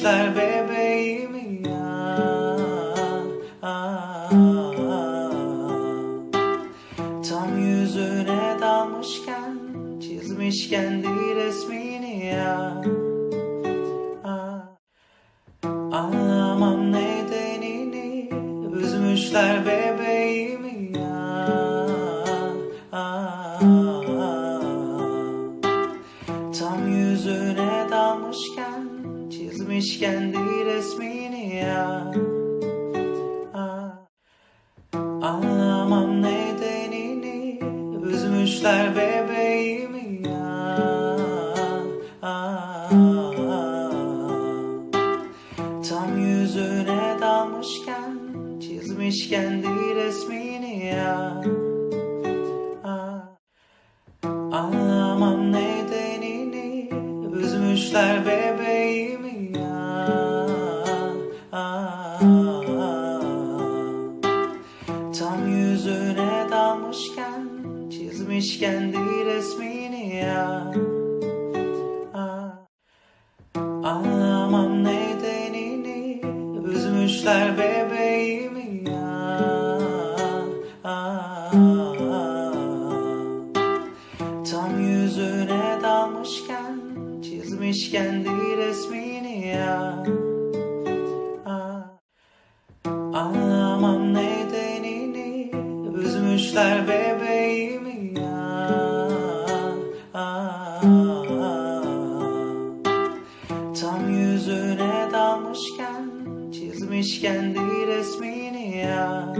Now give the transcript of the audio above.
Üzmüşler bebeğimi ya. Ah, Tam yüzüne dalmışken Çizmiş kendi resmini ya. Ah, Anlamam nedenini Üzmüşler bebeğimi Çizmiş kendi resmini ya Ah, Anlamam nedenini Üzmüşler bebeğimi ya. Ah, Tam yüzüne dalmışken Çizmiş kendi resmini ya Ah, Anlamam nedenini Üzmüşler bebeğimi Tam yüzüne dalmışken Çizmiş kendi resmini ya. Anlamam nedenini Üzmüşler bebeğimi ya. Tam yüzüne dalmışken Çizmiş kendi resmini Göster bebeğimi ya. Tam yüzüne dalmışken Çizmiş kendi resmini ya.